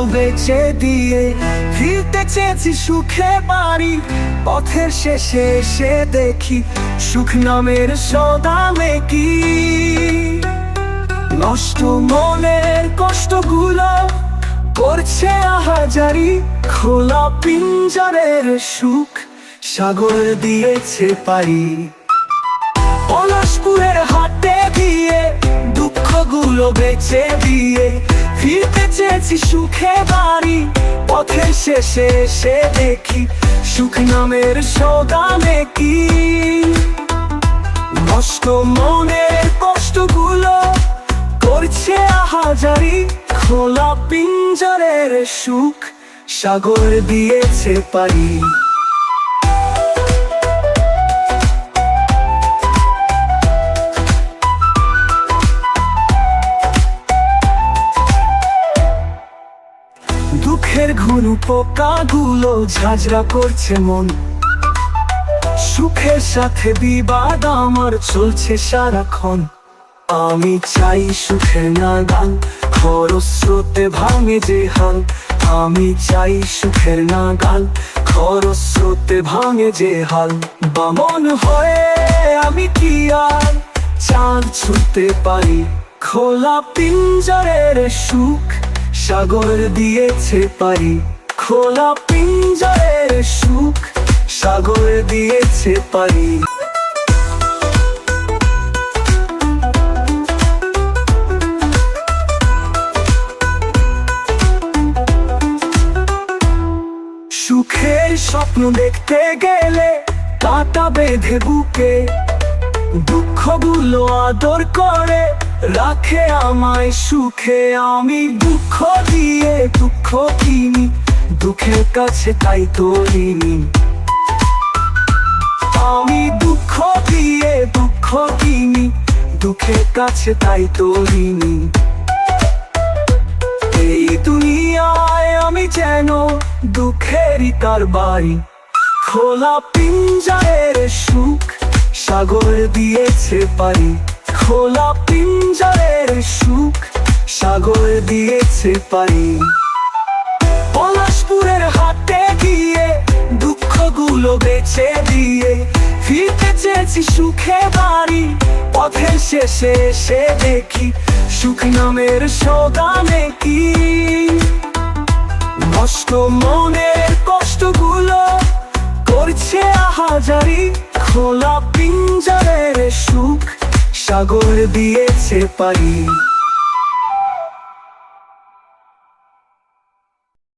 গুলো বেচে দিয়ে ফিরতে চেয়েছি সুখে বাড়ি। পথের শেষে এসে দেখি সুখ নামের সদামে কি নষ্ট মনের কষ্টগুলো করছে আহাজারি, খোলা পিঞ্জরের সুখ সাগর দিয়েছে পারি। পলাশপুরের হাতে দিয়ে দুঃখগুলো বেচে দিয়ে ফিরতে চেয়েছি সুখে বাড়ি। পথের শেষে এসে দেখি সুখ নামের সদামে কি। নষ্ট মনের কষ্টগুলো করছে আহাজারি, খোলা পিঞ্জরের সুখ সাগর দিয়েছে পারি পোকাগুলো ঝাঁঝরা করছে মন। সুখের সাথে বিবাদ আমার চলছে সারাক্ষণ। আমি চাই সুখের নাগান খরস্রোতে ভাঙে যে হাল। আমি চাই সুখের নাগান খরস্রোতে ভাঙে যে হাল। বামন হয়ে আমি কি আর চাঁদ ছুটতে পারি? খোলা পিঞ্জরের সুখ সাগর দিয়েছে পারি। খোলা পিঞ্জরের সুখ সাগর দিয়েছে পারি সুখের স্বপ্ন দেখতে গেলে কাটা বেঁধে বুকে, দুঃখগুলো আদর করে রাখে আমায় সুখে। আমি দুঃখ দিয়ে দুঃখ কিনি দুঃখের কাছে তাই তো ঋণী। আমি দুঃখ দিয়ে দুঃখ কিনি, দুঃখের কাছে তাই তো ঋণী। এই দুনিয়ায় আমি যেন দুঃখেরই তার বাড়ি। খোলা পিঞ্জারের সুখ সাগর দিয়েছে পারি। খোলা পিঞ্জারের সুখ সাগর দিয়েছে পারি। দুঃখগুলো বেছে দিয়ে ফিরতে চেয়েছি সুখে বাড়ি। পথের শেষে এসে দেখি সুখ নামের সদানে কি। নষ্ট মনের কষ্টগুলো করছে আহাজারি, খোলা পিঞ্জারের সুখ সাগর দিয়েছে পারি